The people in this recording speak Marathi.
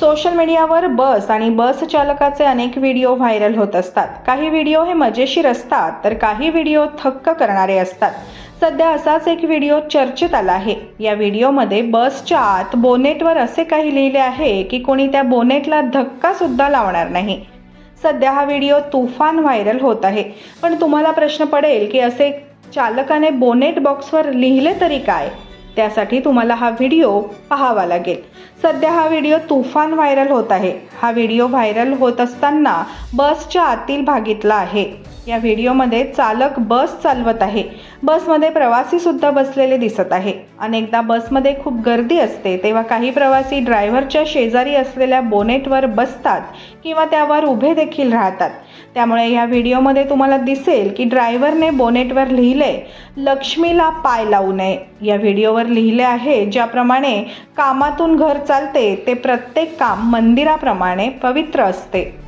सोशल मीडियावर बस आणि बस चालकाचे अनेक व्हिडिओ व्हायरल होत असतात. काही व्हिडिओ हे मजेशीर असतात तर काही व्हिडिओ थक्क करणारे असतात. सध्या असाच एक व्हिडिओ चर्चेत आला आहे. या व्हिडिओमध्ये बसच्या आत बोनेटवर असे काही लिहिले आहे की कोणी त्या बोनेटला धक्का सुद्धा लावणार नाही. सध्या हा व्हिडिओ तुफान व्हायरल होत आहे. पण तुम्हाला प्रश्न पडेल की असे चालकाने बोनेट बॉक्सवर लिहिले तरी काय? त्यासाठी तुम्हाला हा व्हिडिओ पाहावा लागेल. सध्या हा व्हिडिओ तुफान व्हायरल होत आहे. हा व्हिडिओ व्हायरल होत असताना बसच्या आतील भागीतला आहे. या व्हिडिओमध्ये चालक बस चालवत आहे. बसमध्ये प्रवासीसुद्धा बसलेले दिसत आहे. अनेकदा बसमध्ये खूप गर्दी असते तेव्हा काही प्रवासी ड्रायव्हरच्या शेजारी असलेल्या बोनेटवर बसतात किंवा त्यावर उभे देखील राहतात. त्यामुळे या व्हिडिओमध्ये तुम्हाला दिसेल की ड्रायव्हरने बोनेटवर लिहिले लक्ष्मीला पाय लावू नये. या व्हिडिओवर लिहिले आहे ज्याप्रमाणे कामातून घर चालते ते प्रत्येक काम मंदिराप्रमाणे पवित्र असते.